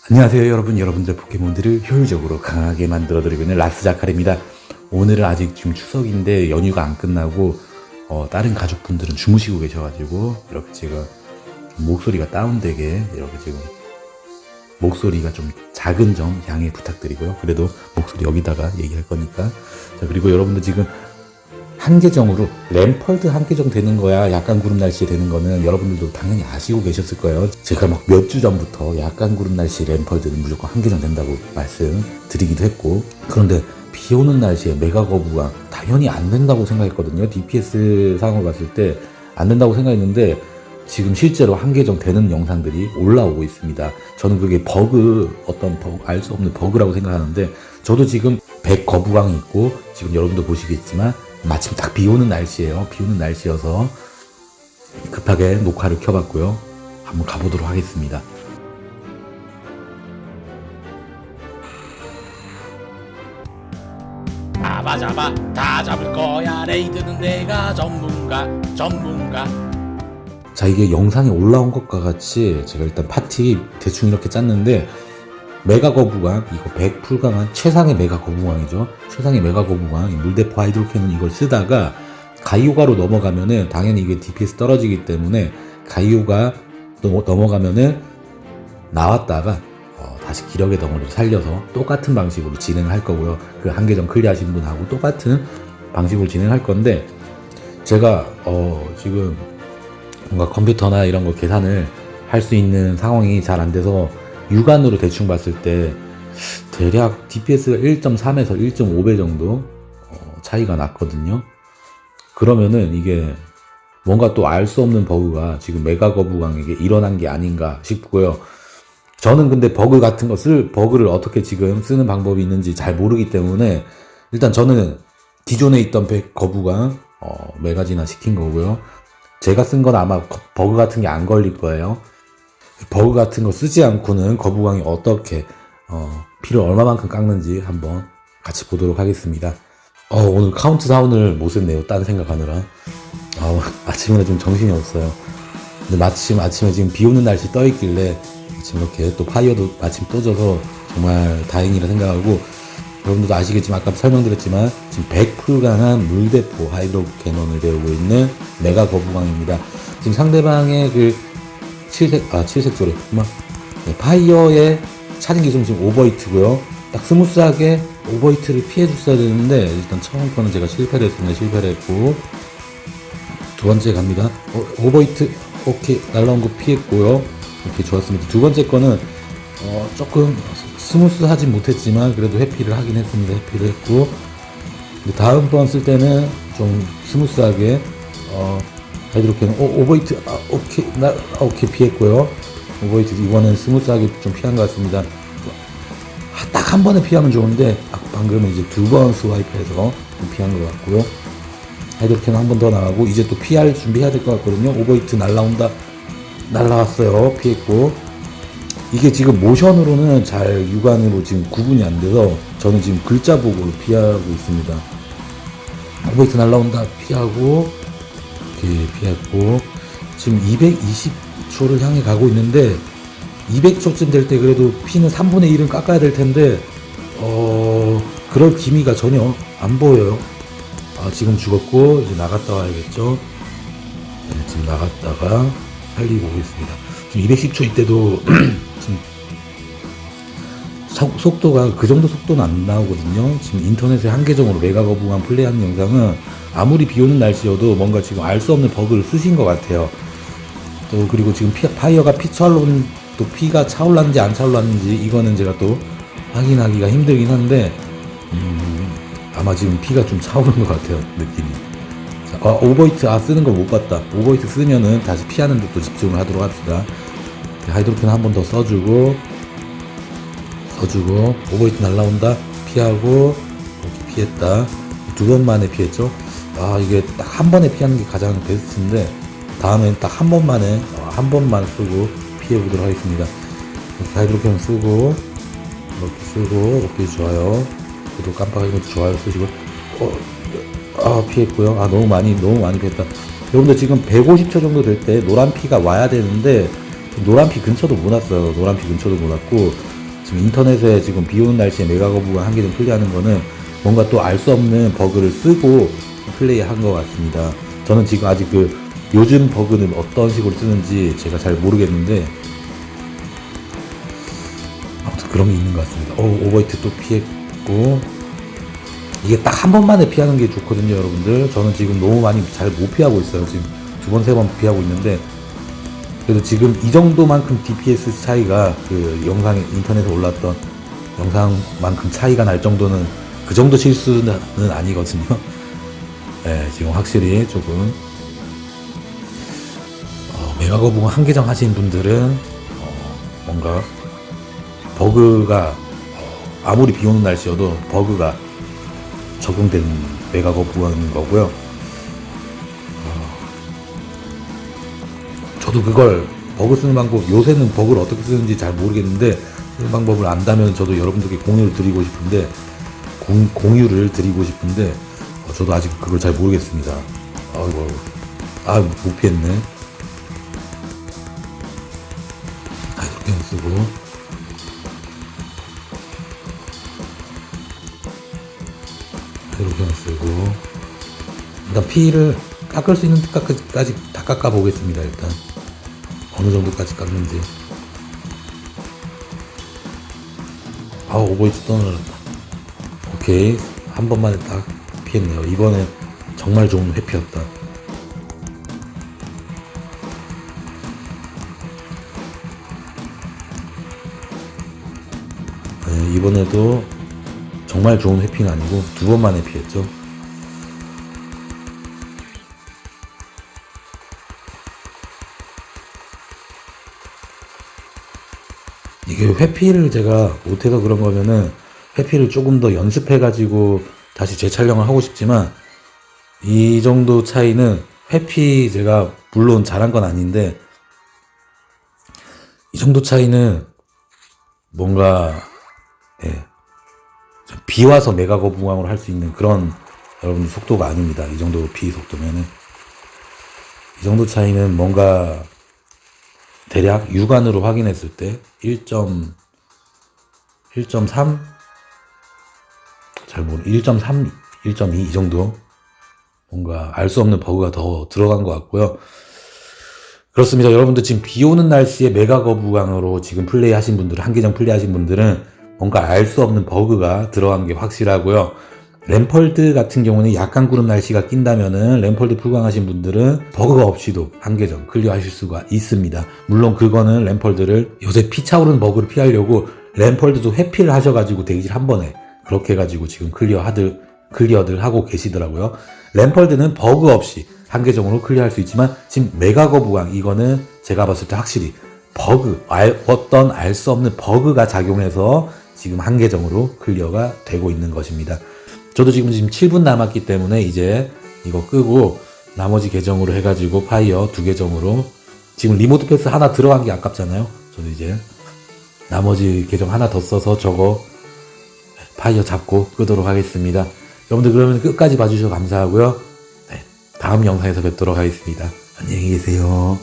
안녕하세요 여러분. 여러분들 포켓몬들을 효율적으로 강하게 만들어 드리고 있는 라스 자칼입니다. 오늘은 아직 지금 추석인데 연휴가 안 끝나고 어, 다른 가족분들은 주무시고 계셔가지고 이렇게 제가 목소리가 다운되게 이렇게 지금 목소리가 좀 작은 점 양해 부탁드리고요. 그래도 목소리 여기다가 얘기할 거니까. 자 그리고 여러분들 지금 한 계정으로 램펄드 한 계정 되는 거야 약간 구름 날씨에 되는 거는 여러분들도 당연히 아시고 계셨을 거예요. 제가 막 몇 주 전부터 약간 구름 날씨 램펄드는 무조건 한 계정 된다고 말씀드리기도 했고 그런데 비 오는 날씨에 메가 거부가 당연히 안 된다고 생각했거든요. DPS 상황을 봤을 때 안 된다고 생각했는데 지금 실제로 한계정 되는 영상들이 올라오고 있습니다. 저는 그게 버그 어떤 알 수 없는 버그라고 생각하는데 저도 지금 100 거부강이 있고 지금 여러분도 보시겠지만 마침 딱 비 오는 날씨예요. 비 오는 날씨여서 급하게 녹화를 켜봤고요. 한번 가보도록 하겠습니다. 잡아 잡아 다 잡을 거야 레이드는 내가 전문가 전문가 자, 이게 영상에 올라온 것과 같이 제가 일단 파티 대충 이렇게 짰는데 메가 거부광, 이거 100 풀강한 최상의 메가 거부광이죠. 최상의 메가 거부광, 이 물대포 하이드로캔은 이걸 쓰다가 가이오가로 넘어가면은 당연히 이게 DPS 떨어지기 때문에 가이오가 넘어- 넘어가면은 나왔다가 어, 다시 기력의 덩어리를 살려서 똑같은 방식으로 진행할 거고요. 그 한계점 클리어하신 분하고 똑같은 방식으로 진행할 건데 제가 어, 지금 뭔가 컴퓨터나 이런 거 계산을 할 수 있는 상황이 잘 안 돼서 육안으로 대충 봤을 때 대략 DPS가 1.3에서 1.5배 정도 어, 차이가 났거든요. 그러면은 이게 뭔가 또 알 수 없는 버그가 지금 메가 거부광에게 일어난 게 아닌가 싶고요. 저는 근데 버그 같은 거 쓸, 버그를 어떻게 지금 쓰는 방법이 있는지 잘 모르기 때문에 일단 저는 기존에 있던 백 거부광, 어, 메가지나 시킨 거고요. 제가 쓴 건 아마 거- 버그 같은 게 안 걸릴 거예요. 버그 같은 거 쓰지 않고는 거부광이 어떻게 어, 피를 얼마만큼 깎는지 한번 같이 보도록 하겠습니다. 어, 오늘 카운트 다운을 못 했네요. 딴 생각하느라. 아, 아침에 좀 정신이 없어요. 근데 마침 아침에 지금 비 오는 날씨 떠 있길래 지금 이렇게 또 파이어도 마침 떠져서 정말 다행이라 생각하고 여러분들도 아시겠지만 아까 설명드렸지만 지금 100풀강한 물대포 하이드로 캐논을 배우고 있는 메가 거부광입니다. 지금 상대방의 그 칠색 아 칠색 소리 그만 네, 파이어의 차징 기술은 지금 오버히트고요. 딱 스무스하게 오버히트를 피해 줬어야 되는데 일단 처음 거는 제가 실패를 했습니다. 실패를 했고 두 번째 갑니다. 어, 오버히트 오케이 날라온 거 피했고요. 이렇게 좋았습니다. 두 번째 거는 어, 조금 스무스하진 못했지만 그래도 회피를 하긴 했습니다. 회피를 했고 다음번 쓸 때는 좀 스무스하게 어, 하이드로캔 오, 오버히트 아, 오케이 나 아, 오케이 피했고요. 오버히트 이번엔 스무스하게 좀 피한 것 같습니다. 딱한 번에 피하면 좋은데 아, 방금은 이제 두 번 스와이프해서 좀 피한 것 같고요. 하이드로캔 한번 더 나가고 이제 또 피할 준비해야 될 것 같거든요. 오버히트 날라온다. 날라왔어요. 피했고 이게 지금 모션으로는 잘 육안으로 지금 구분이 안 돼서 저는 지금 글자 보고 피하고 있습니다. 오버히트 날라온다 피하고 이렇게 피했고 지금 220초를 향해 가고 있는데 200초쯤 될 때 그래도 피는 3분의 1은 깎아야 될 텐데 어 그럴 기미가 전혀 안 보여요. 아 지금 죽었고 이제 나갔다 와야겠죠. 네, 지금 나갔다가 살리고 오겠습니다. 지금 210초 이때도 속- 속도가 그 정도 속도는 안 나오거든요. 지금 인터넷에 한계정으로 메가 거부한 플레이하는 영상은 아무리 비 오는 날씨여도 뭔가 지금 알 수 없는 버그를 쓰신 것 같아요. 또 그리고 지금 피, 파이어가 피 차올른 또 피가 차올랐는지 안 차올랐는지 이거는 제가 또 확인하기가 힘들긴 한데 음, 아마 지금 피가 좀 차오른 것 같아요 느낌이. 자, 아, 오버히트 아 쓰는 걸 못 봤다. 오버히트 쓰면은 다시 피하는 데 또 집중을 하도록 합시다. 하이드로캔 한번 더 써주고 써주고 오버히트 날라온다. 피하고 이렇게 피했다. 두 번 만에 피했죠. 아 이게 딱 한 번에 피하는 게 가장 베스트인데 다음엔 딱 한 번만에 어, 한 번만 쓰고 피해 보도록 하겠습니다. 이렇게 하이드로캔 쓰고 이렇게 쓰고 오케이 좋아요. 그래도 깜빡이고 좋아요 쓰시고. 어, 아 피했고요. 아 너무 많이 너무 많이 피했다. 여러분들 지금 150초 정도 될 때 노란 피가 와야 되는데 노란 피 근처도 못 왔어요. 노란 피 근처도 못 왔고 지금 인터넷에 지금 비 오는 날씨에 메가거부가 한개좀 플레이하는 거는 뭔가 또 알 수 없는 버그를 쓰고 플레이한 것 같습니다. 저는 지금 아직 그 요즘 버그는 어떤 식으로 쓰는지 제가 잘 모르겠는데 아무튼 그런 게 있는 것 같습니다. 어, 오버히트 또 피했고 이게 딱 한 번만에 피하는 게 좋거든요, 여러분들. 저는 지금 너무 많이 잘 못 피하고 있어요. 지금 두 번, 세 번 피하고 있는데 그래도 지금 이 정도만큼 DPS 차이가 그 영상에 인터넷에 올랐던 영상만큼 차이가 날 정도는 그 정도 실수는 아니거든요. 네, 지금 확실히 조금 어, 메가거북 한계정 하신 분들은 어, 뭔가 버그가 어, 아무리 비 오는 날씨여도 버그가 적용된 메가거북인 거고요. 저도 그걸 버그 쓰는 방법 요새는 버그를 어떻게 쓰는지 잘 모르겠는데 쓰는 방법을 안다면 저도 여러분들께 공유를 드리고 싶은데 공, 공유를 드리고 싶은데 어, 저도 아직 그걸 잘 모르겠습니다. 아이고 아못 피했네. 아 이렇게 안 쓰고 이렇게 안 쓰고 일단 피를 깎을 수 있는 데까지 다 깎아 보겠습니다 일단. 어느 정도까지 깎는지. 아 오버히트 떠나렸다. 오케이. 한 번만에 딱 피했네요. 이번에 정말 좋은 회피였다. 네, 이번에도 정말 좋은 회피는 아니고 두 번만에 피했죠 이게 회피를 제가 못해서 그런 거면은 회피를 조금 더 연습해가지고 다시 재촬영을 하고 싶지만 이 정도 차이는 회피 제가 물론 잘한 건 아닌데 이 정도 차이는 뭔가 예, 좀 비와서 메가 거부왕으로 할 수 있는 그런 여러분 속도가 아닙니다. 이 정도 비 속도면은 이 정도 차이는 뭔가 대략 육안으로 확인했을 때1.1.3 잘 모르 1.3 1.2 이 정도 뭔가 알 수 없는 버그가 더 들어간 것 같고요. 그렇습니다. 여러분들 지금 비 오는 날씨에 메가 거부강으로 지금 플레이 하신 분들은 한계정 플레이 하신 분들은 뭔가 알 수 없는 버그가 들어간 게 확실하고요. 램펄드 같은 경우는 약간 구름 날씨가 낀다면은 램펄드 불광하신 분들은 버그가 없이도 한계정 클리어하실 수가 있습니다. 물론 그거는 램펄드를 요새 피차오르는 버그를 피하려고 램펄드도 회피를 하셔가지고 대기질 한 번에 그렇게 해가지고 지금 클리어 하들 클리어들 하고 계시더라고요. 램펄드는 버그 없이 한계정으로 클리어할 수 있지만 지금 메가거부강 이거는 제가 봤을 때 확실히 버그 알, 어떤 알 수 없는 버그가 작용해서 지금 한계정으로 클리어가 되고 있는 것입니다. 저도 지금 지금 7분 남았기 때문에 이제 이거 끄고 나머지 계정으로 해가지고 파이어 두 계정으로 지금 리모트 패스 하나 들어간 게 아깝잖아요. 저도 이제 나머지 계정 하나 더 써서 저거 파이어 잡고 끄도록 하겠습니다. 여러분들 그러면 끝까지 봐주셔서 감사하고요. 네, 다음 영상에서 뵙도록 하겠습니다. 안녕히 계세요.